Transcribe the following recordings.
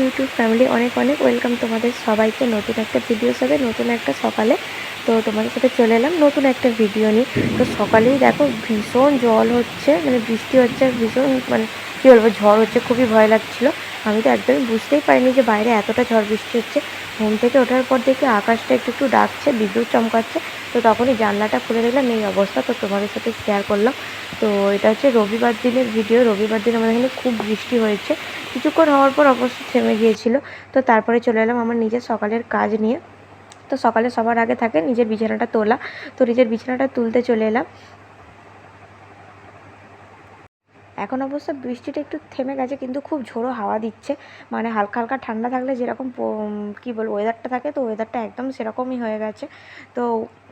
YouTube family অনেক অনেক welcome তোমাদের সবাইকে নতুন একটা ভিডিও সাথে, নতুন একটা সকালে। তো তোমাদের সাথে চলে এলাম নতুন একটা ভিডিও নিয়ে। তো সকালেই দেখো ভীষণ জল হচ্ছে মানে বৃষ্টি হচ্ছে, ভীষণ মানে কী বলব, ঝড় হচ্ছে, খুবই ভয় লাগছিল। আমি তো একদমই বুঝতেই পারিনি যে বাইরে এতটা ঝড় বৃষ্টি হচ্ছে। ঘুম থেকে ওঠার পর দেখি আকাশটা একটু একটু ডাকছে, বিদ্যুৎ চমকাচ্ছে। তো তখনই জানলাটা খুলে দেখলাম, এই অবস্থা। তো তোমাদের সাথে শেয়ার করলাম। তো এটা হচ্ছে রবিবার দিনের ভিডিও রবিবার দিন আমাদের এখানে খুব বৃষ্টি হয়েছে। কিছুক্ষণ হওয়ার পর অবশ্য থেমে গিয়েছিল। তো তারপরে চলে এলাম আমার নিজের সকালের কাজ নিয়ে। তো সকালে সবার আগে থাকে নিজের বিছানাটা তোলা। তো নিজের বিছানাটা তুলতে চলে এলাম। এখন অবশ্য বৃষ্টিটা একটু থেমে গেছে, কিন্তু খুব ঝোড়ো হাওয়া দিচ্ছে। মানে হালকা হালকা ঠান্ডা থাকলে যেরকম কী বলব ওয়েদারটা থাকে, তো ওয়েদারটা একদম সেরকমই হয়ে গেছে। তো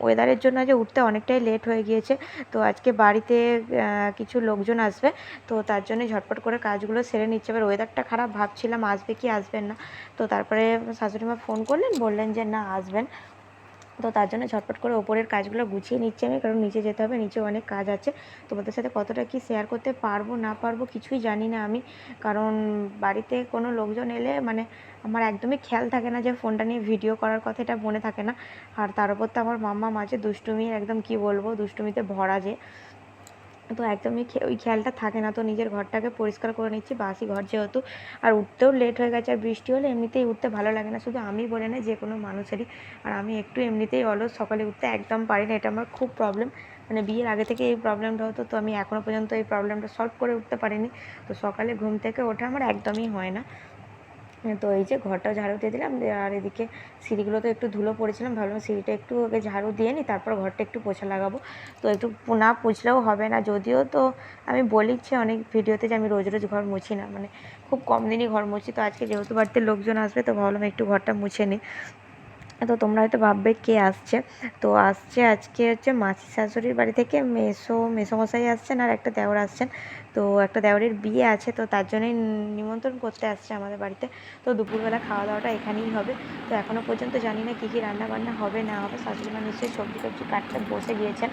ওয়েদারের জন্য যে উঠতে অনেকটাই লেট হয়ে গিয়েছে। তো আজকে বাড়িতে কিছু লোকজন আসবে, তো তার জন্য ঝটপট করে কাজগুলো সেরে নিচ্ছে। এবার ওয়েদারটা খারাপ ভাবছিলাম, আসবে কি আসবেন না। তো তারপরে শাশুড়ি মা ফোন করলেন, বললেন যে না, আসবেন। তো তার জন্য ঝটপট করে ওপরের কাজগুলো গুছিয়ে নিচ্ছি আমি, কারণ নিচে যেতে হবে, নিচে অনেক কাজ আছে। তোমাদের সাথে কতটা কি শেয়ার করতে পারব, না পারব কিছুই জানি না আমি। কারণ বাড়িতে কোনো লোকজন এলে মানে আমার একদমই খেয়াল থাকে না যে ফোনটা নিয়ে ভিডিও করার কথা, এটা মনে থাকে না। আর তার উপর তো আমার মাম্মা মাঝে দুষ্টুমি, একদম কি বলব, দুষ্টুমিতে ভরা যে। তো একদমই ওই খেয়ালটা থাকে না। তো নিজের ঘরটাকে পরিষ্কার করে নিচ্ছি, বাসি ঘর যেহেতু। আর উঠতেও লেট হয়ে গেছে, আর বৃষ্টি হলে এমনিতেই উঠতে ভালো লাগে না। শুধু আমি বলে না যে কোনো মানুষেরই। আর আমি একটু এমনিতেই অলস, সকালে উঠতে একদম পারি না, এটা আমার খুব প্রবলেম মানে বিয়ের আগে থেকে এই প্রবলেমটা হতো, তো আমি এখনও পর্যন্ত এই প্রবলেমটা সলভ করে উঠতে পারিনি। তো সকালে ঘুম থেকে ওঠা আমার একদমই হয় না। তো এই যে ঘরটা ঝাড়ু দিয়ে দিলাম আর এদিকে সিঁড়িগুলো তো একটু ধুলো পড়েছিলাম, ভাবলাম সিঁড়িটা একটু আগে ঝাড়ু দিয়ে নিই, তারপর ঘরটা একটু পোছা লাগাবো। তো একটু না পুছলেও হবে না, যদিও তো আমি বলিছি অনেক ভিডিওতে যে আমি রোজ রোজ ঘর মুছি না মানে খুব কম দিনই ঘর মুছি, তো আজকে যেহেতু বাড়িতে লোকজন আসবে, তো ভাবলাম একটু ঘরটা মুছে নিই। তো তোমরা হয়তো ভাববে কে আসছে। তো আসছে আজকে হচ্ছে মাসি শাশুড়ির বাড়ি থেকে মেসো, মেসোমশাই আসছেন আর একটা দেওর আসছেন। তো একটা দেওরের বিয়ে আছে, তো তার জন্যই নিমন্ত্রণ করতে আসছে আমাদের বাড়িতে। তো দুপুরবেলা খাওয়া দাওয়াটা এখানেই হবে। তো এখনও পর্যন্ত জানি না কী কী রান্না বান্না হবে, না হবে। শাশুড়ি মা নিশ্চয়ই সবজি টবজি কাটতে বসে গিয়েছেন।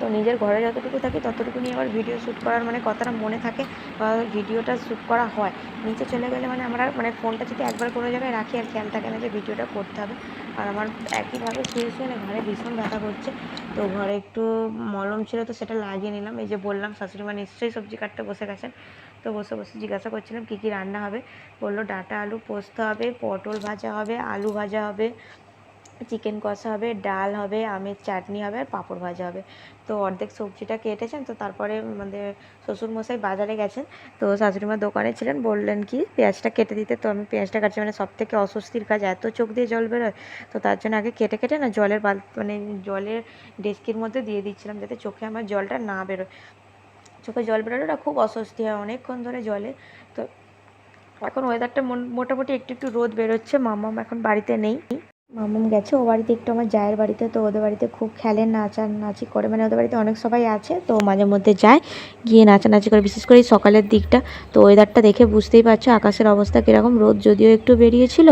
তো নিজের ঘরে যতটুকু থাকি ততটুকু নিয়ে আবার ভিডিও শ্যুট করার মানে কথাটা মনে থাকে বা ভিডিওটা শ্যুট করা হয়। নিচে চলে গেলে মানে আমরা মানে ফোনটা যদি একবার কোনো জায়গায় রাখি আর খেয়াল থাকে না যে ভিডিওটা করতে হবে। আর আমার একইভাবে শুয়ে শুয়ে না ঘরে ভীষণ ব্যথা করছে। তো ঘরে একটু মলম ছিল তো সেটা লাগিয়ে নিলাম। এই যে বললাম শাশুড়ি মা নিশ্চয়ই সবজি কাটতে বসে গেছেন। তো বসে বসে জিজ্ঞাসা করছিলাম কী কী রান্না হবে? বলল ডাটা আলু পোস্ত হবে, পটল ভাজা হবে, আলু ভাজা হবে। চিকেন কষা হবে, ডাল হবে, আমের চাটনি হবে আর পাঁপড় ভাজা হবে। তো অর্ধেক সবজিটা কেটেছেন, তো তারপরে আমাদের শ্বশুরমশাই বাজারে গেছেন। তো শাশুড়িমা দোকানে ছিলেন, বললেন কি, পেঁয়াজটা কেটে দিতে, তো আমি পেঁয়াজটা কাটছি মানে সব থেকে অস্বস্তির কাজ, এত চোখ দিয়ে জল বেরোয়। তো তার জন্য আগে কেটে কেটে না জলের বাল মানে জলের ডেস্কির মধ্যে দিয়ে দিচ্ছিলাম, যাতে চোখে আমার জলটা না বেরোয়। চোখে জল বেরোলে খুব অস্বস্তি হয়, অনেকক্ষণ ধরে জলে। তো এখন ওয়েদারটা মোটামুটি একটু একটু রোদ বেরোচ্ছে, মামাম এখন বাড়িতে নেই। মামুম গেছে, ও বাড়িতে একটু আমার জায়ের বাড়িতে, তো ওদের বাড়িতে খুব খেলে, নাচানাচি করে। মানে ওদের বাড়িতে অনেক সবাই আছে, তো মাঝে মধ্যে যায়, গিয়ে নাচানাচি করে। বিশেষ করে সকালের দিকটা, তো ওয়েদারটা দেখে বুঝতেই পারছ আকাশের অবস্থা কীরকম। রোদ যদিও একটু বেরিয়েছিল,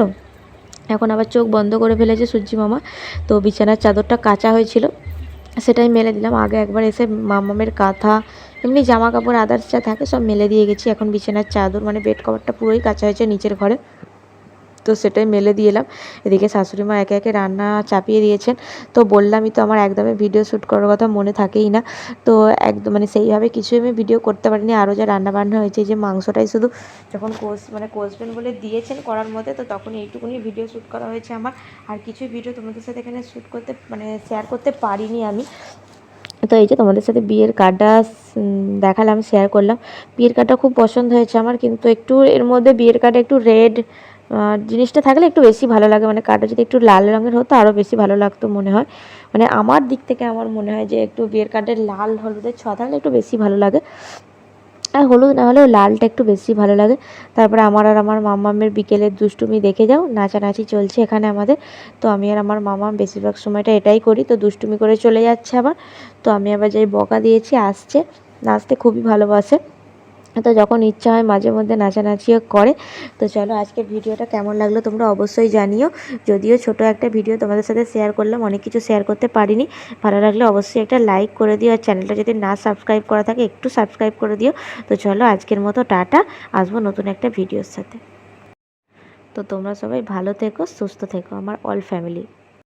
এখন আবার চোখ বন্ধ করে ফেলেছে সূর্যি মামা। তো বিছানার চাদরটা কাঁচা হয়েছিল, সেটাই মেলে দিলাম। আগে একবার এসে মামামের কাঁথা, এমনি জামা কাপড়, আদার্স যা থাকে সব মেলে দিয়ে গেছি। এখন বিছানার চাদর মানে বেড কভারটা পুরোই কাঁচা হয়েছে নিচের ঘরে। তো সেটাই মেলে দিয়ে এলাম। এদিকে শাশুড়ি মা একে একে রান্না চাপিয়ে দিয়েছেন। তো বললামই তো আমার একদমই ভিডিও শ্যুট করার কথা মনে থাকেই না। তো একদম মানে সেইভাবে কিছুই আমি ভিডিও করতে পারিনি। আরও যা রান্না বান্না হয়েছে যে মাংসটাই শুধু যখন কোষ মানে কষবেন বলে দিয়েছেন করার মধ্যে, তো তখন এইটুকুনি ভিডিও শ্যুট করা হয়েছে আমার। আর কিছুই ভিডিও তোমাদের সাথে এখানে শ্যুট করতে মানে শেয়ার করতে পারিনি আমি। তো এই যে তোমাদের সাথে বিয়ের কার্ডটা দেখালাম শেয়ার করলাম। বিয়ের কার্ডটা খুব পছন্দ হয়েছে আমার, কিন্তু একটু এর মধ্যে বিয়ের কার্ডে একটু রেড জিনিসটা থাকলে একটু বেশি ভালো লাগে মানে কার্ডটা যদি একটু লাল রঙের হতো আরও বেশি ভালো লাগতো মনে হয়। মানে আমার দিক থেকে আমার মনে হয় যে একটু বিয়ের কার্ডের লাল হলুদের ছ থাকলে একটু বেশি ভালো লাগে। আর হলুদ না হলেও লালটা একটু বেশি ভালো লাগে। তারপরে আমার আর আমার মামামের বিকেলের দুষ্টুমি দেখে যাও, নাচানাচি চলছে এখানে আমাদের। তো আমি আর আমার মামাম বেশিরভাগ সময়টা এটাই করি, তো দুষ্টুমি করে চলে যাচ্ছে আবার। তো আমি আবার যাই বকা দিয়েছি, আসছে। নাচতে খুবই ভালোবাসে। তো যখন ইচ্ছা হয় মাঝে মধ্যে নাচানাচিও করে। তো চলো আজকের ভিডিওটা কেমন লাগল তোমরা অবশ্যই জানিও। যদিও ছোট একটা ভিডিও তোমাদের সাথে শেয়ার করলাম, অনেক কিছু শেয়ার করতে পারিনি। ভালো লাগলে অবশ্যই একটা লাইক করে দিও। আর চ্যানেলটা যদি না সাবস্ক্রাইব করা থাকে, একটু সাবস্ক্রাইব করে দিও। তো চলো আজকের মতো টাটা। আসব নতুন একটা ভিডিওর সাথে। তো তোমরা সবাই ভালো থেকো, সুস্থ থেকো, আমার অল ফ্যামিলি